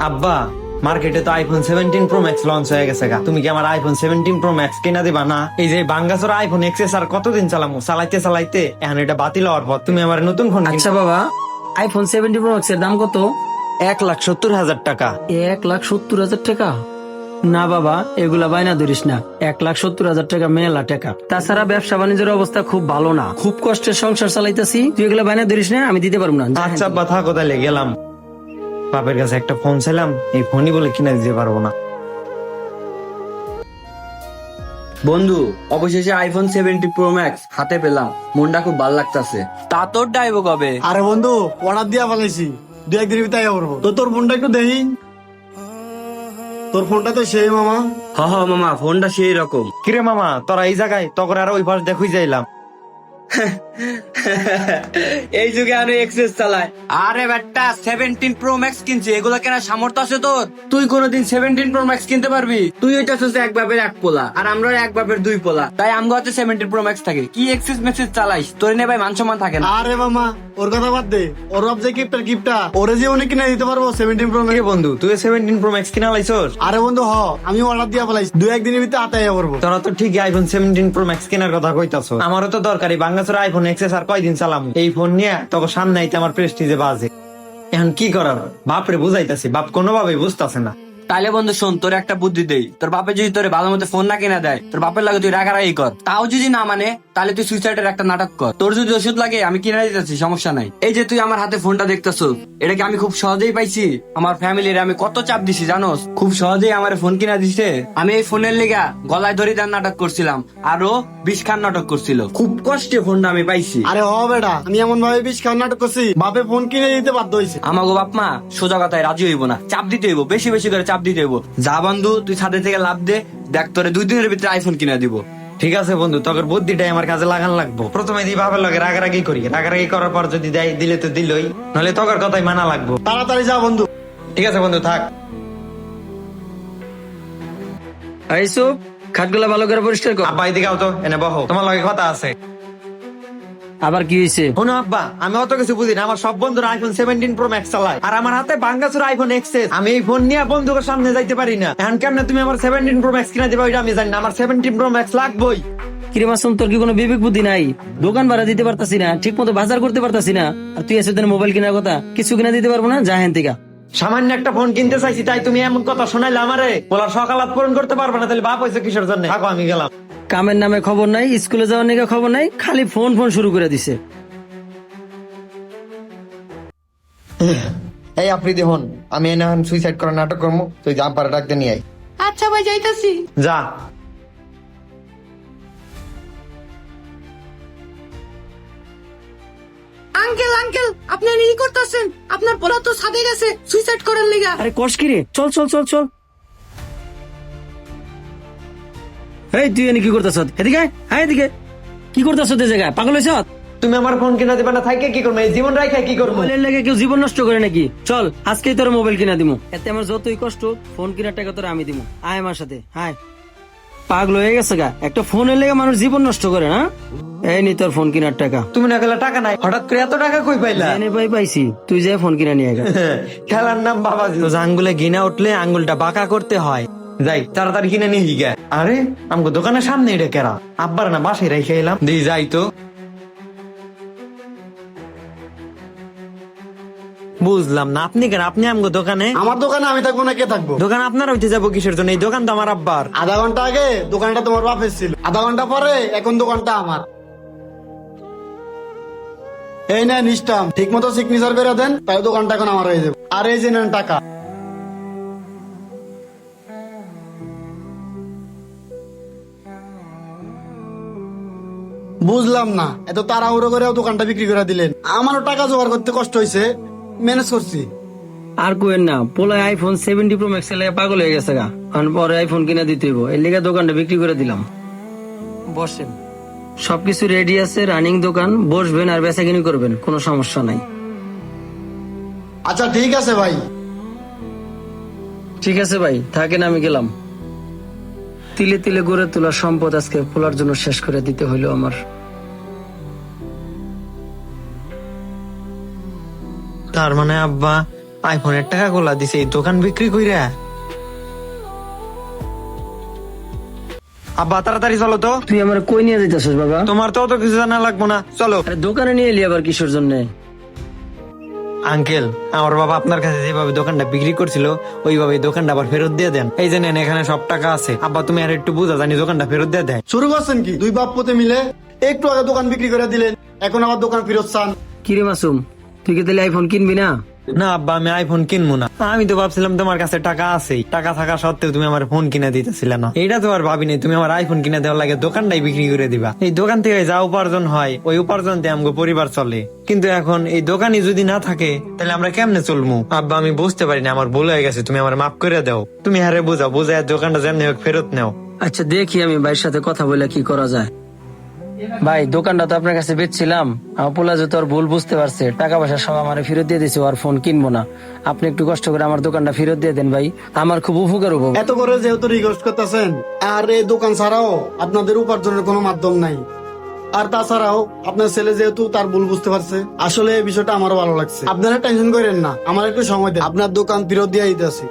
আব্বা মার্কেটে তো iPhone seventeen pro max launch হয়ে গেছে গা। তুমি কি আমার আইফোন সেভেন্টিন প্রো ম্যাক্স কিনা দিবা না? এই যে বাঙ্গাসোর আইফোন এক্সেস আর কতদিন চালামু? চালাইতে চালাইতে এখন এটা বাতিল হওয়ার পর তুমি আমার নতুন ফোন আচ্ছা বাবা আইফোন সেভেন্টি প্রো ম্যাক্স এর দাম কত? এক লাখ সত্তর হাজার টাকা। এক লাখ সত্তর হাজার টাকা? না বাবা এগুলা বাইনা ধরিস না। এক লাখ সত্তর হাজার টাকা মেলা টাকা। তাছাড়া ব্যবসা বাণিজ্যের অবস্থা খুব ভালো না। খুব কষ্টের সংসার চালাইতেছি। তুই এগুলা বাইনা ধরিস না আমি দিতে পারব না। আচ্ছা থাকো তাহলে গেলাম। বাপের কাছে একটা ফোন ছিলাম এই ফোনই বলে কিনে দিতে পারব না। বন্ধু অবশেষে আইফোন সেভেন্টি প্রো ম্যাক্স হাতে পেলাম। মনটা খুব ভালো লাগতাছে। তা তোর ডাইবো কবে? আরে বন্ধু অর্ডার দিয়া ফেলাইছি। দু একদিন ভিতরে পড়ব তো তোর ফোনটা একটু দেখি তোর ফোনটা তো সেই মামা। হ হ মামা ফোনটা সেই রকম। কিরে মামা তোরা এই জায়গায় তখন আর ওই পাশ দেখুই যাইলাম এই যুগে আমি এক্সেস চালাই আরে বেটা সেভেন্টিন প্রো ম্যাক্স কিনছি এগুলো কেনার সামর্থ্য আছে তোর? তুই কোনোদিন সেভেন্টিন প্রো ম্যাক্স কিনতে পারবি? তুই ওইটা হচ্ছে এক বাপের এক পোলা আর আমরা এক বাপের দুই পোলা তাই আমরা হাতে সেভেন্টিন প্রো ম্যাক্স থাকে। কি এক্সেস মেক্সেস চালাইস? তোর নে ভাই মান সম্মান থাকে না। আরে মামা ওর কথা বাদ দে। ওর অব যে গিফটের গিফটটা ওরে যে অনেক কিনে দিতে পারব সেভেন্টিন প্রো কিরে বন্ধু তুই সেভেন্টিন প্রো ম্যাক্স কিনা লাইছস? আরে বন্ধু হ আমি অর্ডার দিয়া ফেলাইছি। দু একদিনের ভিতরে হাতে আইয়া পড়ব তোরা তো ঠিকই আইফোন সেভেন্টিন প্রো ম্যাক্স কেনার কথা কইতাছ আমারও তো দরকারি বাংলাদেশের আইফোন এক্সেস আর কয়দিন চালাম? এই ফোন নিয়ে তখন সামনে আইতে আমার প্রেস্টিজে বাজে। এখন কি করার? বাপরে বুঝাইতেছি, বাপ কোনোভাবেই বুঝতেছে না। তাহলে বন্ধু শোন তোর একটা বুদ্ধি দেই। তোর বাপে যদি তোর ভালো মতো ফোন না কিনা দেয় তোর বাপের লাগে তুই রাগারাগি কর। তাও যদি না মানে তাহলে তুই সুইসাইডের একটা নাটক কর। তোর যদি ওষুধ লাগে আমি কিনে দিতেছি সমস্যা নাই। এই যে তুই আমার হাতে ফোনটা দেখতেছ এটাকে আমি খুব সহজেই পাইছি? আমার ফ্যামিলির আমি কত চাপ দিছি জানোস? খুব সহজেই আমার ফোন কিনা দিছে। আমি এই ফোনের লেগা গলায় ধরে দেওয়ার নাটক করছিলাম আরও বিষ খান নাটক করছিল। খুব কষ্টে ফোনটা আমি পাইছি। আরে হ বেটা আমি এমন ভাবে বিষ খান নাটক করছি বাপে ফোন কিনে দিতে বাধ্য হয়েছে আমাগো বাপ মা সোজা কথায় রাজি হইব না চাপ দিতে হইব বেশি বেশি করে চাপ দিতে হইব যা বন্ধু তুই ছাদে থেকে লাভ দে। দেখ তোরে দুই দিনের ভিতরে আইফোন কিনে দিব। ঠিক আছে বন্ধু তোর বুদ্ধিটাই আমার কাজে লাগান লাগবো। প্রথমে দি বাপের লগে রাগারাগি করি। রাগারাগি করার পর যদি দেয় দিলে তো দিলই। নাহলে তোর কথাই মানা লাগবো। তাড়াতাড়ি যা বন্ধু। ঠিক আছে বন্ধু থাক। আইসুপ খাটগুলা ভালো করে পরিষ্কার কর। আব্বা এদিকে তো এনে বহো। তোমার লগে কথা আছে। আবার কি হয়েছে শোনো আব্বা আমি অত কিছু বুঝি না। আমার সব বন্ধুরা আইফোন সেভেন্টিন প্রো ম্যাক্স চালায়। আর আমার হাতে বাঙ্গাসুর আইফোন এক্সেস আমি এই ফোন নিয়ে বন্ধুকে সামনে যাইতে পারি না। এখন কেমনে তুমি আমার সেভেন্টিন প্রো ম্যাক্স কিনা দিবা ওইটা আমি জানি না। আমার সেভেন্টিন প্রো ম্যাক্স লাগবেই। কিরে মাসুম তোর কি কোনো বিবেক বুদ্ধি নাই? দোকান ভাড়া দিতে পারতাছি না ঠিক মতো বাজার করতে পারতাছি না। আর তুই এসে মোবাইল কেনার কথা কিছু কিনা দিতে পারব না? যা হেন থেকে। সামান্য একটা ফোন কিনতে চাইছি তাই তুমি এমন কথা শোনাইলে আমারে। বলার সকালাত পূরণ করতে পারবে না তাহলে বাপ হয়েছে কিসের জন্য? থাকো আমি গেলাম। কামের নামে খবর নাই স্কুলে যাওয়ার নিকে খবর নাই খালি ফোন ফোন শুরু করে দিছে। এই আপনি দেখুন আমি এনে সুইসাইড করার নাটক করব তুই যা পারে ডাকতে নিয়ে আই আচ্ছা ভাই যাইতাছি। যা। আঙ্কেল আঙ্কেল আপনি ই করতেছেন আপনার পোলা তো ছাদে গেছে সুইসাইড করার লেগা। আরে কষ কি রে? চল চল চল চল। এই তুই এনে কি করতেছ? এদিকে আয় এদিকে। কি করতেছ তুই জায়গায়? পাগল হয়েছ? তুমি আমার ফোন কিনা দিবা না থাইকে কি করব? এই জীবন রাখা কি করব? মোবাইলের লেগে কেউ জীবন নষ্ট করে নাকি? চল আজকেই তোর মোবাইল কিনা দিমু। এতে আমার যতই কষ্ট ফোন কেনার টাকা তোর আমি দিমু। আয় আমার সাথে পাগল হয়ে গেছে গা। একটা ফোনের লেগে মানুষ জীবন নষ্ট করে না? এই নি তোর ফোন কেনার টাকা। তুমি না গেলে টাকা নাই। হঠাৎ করে এত টাকা কই পাইলা? এনে পাই পাইছি। তুই যে ফোন কিনা নিয়ে গা। খেলার নাম বাবাজি। তো আঙ্গুলে গিনা উঠলে আঙ্গুলটা বাঁকা করতে হয়। যাই তাড়াতাড়ি কিনে নিয়ে গিয়া। আরে আমগো দোকানের সামনে এটা কেরা? আব্বার না বাসায় রেখে এলাম। দি যাই তো। বুঝলাম না আপনি কেন? আপনি আমগো দোকানে? আমার দোকানে আমি থাকব না কে থাকব? দোকান আপনার হইতে যাব কিসের জন্য? এই দোকান তো আমার আব্বার। আধা ঘণ্টা আগে দোকানটা তোমার বাপের ছিল। আধা ঘণ্টা পরে এখন দোকানটা আমার। এই না নিষ্টাম ঠিক মতো সিগনেচার করে দেন তাই দোকানটা এখন আমার হয়ে যাবে। আর এই যে নেন টাকা। বুঝলাম না। এত তাড়াহুড়ো করেও দোকানটা বিক্রি করে দিলেন। আমারও টাকা জোগাড় করতে কষ্ট হয়েছে ম্যানেজ করছি। আর কোয়েন না পোলায় আইফোন সেভেন্টি প্রো ম্যাক্স লেগে পাগল হয়ে গেছে গা। কারণ পরে আইফোন কিনে দিতে হইব। এর লেগে দোকানটা বিক্রি করে দিলাম। বসেন। সবকিছু রেডি আছে রানিং দোকান বসবেন আর বেচা কিনি করবেন কোনো সমস্যা নাই। আচ্ছা ঠিক আছে ভাই। ঠিক আছে ভাই থাকেন আমি গেলাম। তিলে তিলে গড়ে তোলা সম্পদ আজকে পোলার জন্য শেষ করে দিতে হইল আমার। তার মানে আব্বা আইফোনের টাকা গুলা দিছে এই দোকান বিক্রি কইরা। আব্বা তাড়াতাড়ি চলো তো। তুই আমার কই নিয়ে বাবা? তোমার তো অত কিছু জানা লাগবো না চলো। আরে দোকানে নিয়ে এলি আবার কিসের জন্য? আঙ্কেল আমার বাবা আপনার কাছে যেভাবে দোকানটা বিক্রি করছিল ওইভাবে দোকানটা আবার ফেরত দিয়ে দেন। এই যে নেন এখানে সব টাকা আছে। আব্বা তুমি আর একটু বুঝা জানি দোকানটা ফেরত দিয়ে দেয়। শুরু করছেন কি? দুই বাপ পুতে মিলে একটু আগে দোকান বিক্রি করে দিলেন এখন আবার দোকান ফেরত চান। কিরে মাসুম? তুই কি তাহলে আইফোন কিনবি না? না আব্বা আমি আইফোন কিনবো না। আমি তো ভাবছিলাম তোমার কাছে টাকা আছেই। টাকা থাকা সত্ত্বেও তুমি আমার ফোন কিনে দিতেছিলে না। এইটা তো আর ভাবিনি তুমি আমার আইফোন কিনে দেওয়ার লাগে দোকানটাই বিক্রি করে দিবা। এই দোকান থেকে যা উপার্জন হয় ওই উপার্জন দিয়ে আমাকে পরিবার চলে। কিন্তু এখন এই দোকানই যদি না থাকে তাহলে আমরা কেমনে চলবো আব্বা আমি বুঝতে পারি না আমার ভুল হয়ে গেছে তুমি আমার মাফ করে দাও। তুমি হারে বোঝাও বোঝায় দোকানটা যেমনি হোক ফেরত নাও। আচ্ছা দেখি আমি ভাইয়ের সাথে কথা বলে কি করা যায়। ভাই, দোকানটা তো আপনার কাছে বেচছিলাম। আমার পোলা যে তোর ভুল বুঝতে পারছে, টাকা পয়সা সব আমার ফেরত দিয়ে দিছে আর ফোন কিনবো না। আপনি একটু কষ্ট করে আমার দোকানটা ফেরত দিয়ে দেন ভাই। আমার খুব উপকার হব। এত করে যেহেতু রিকোয়েস্ট করতেছেন, আর এই দোকান ছাড়াও আপনাদের উপার্জনের কোনো মাধ্যম নাই। আর তাছাড়াও আপনার ছেলে যেহেতু তার ভুল বুঝতে পারছে, আসলে এই বিষয়টা আমারও ভালো লাগছে। আপনারা টেনশন করেন না, আমার একটু সময় দেন। আপনার দোকান ফেরত দিয়ে দিতেছি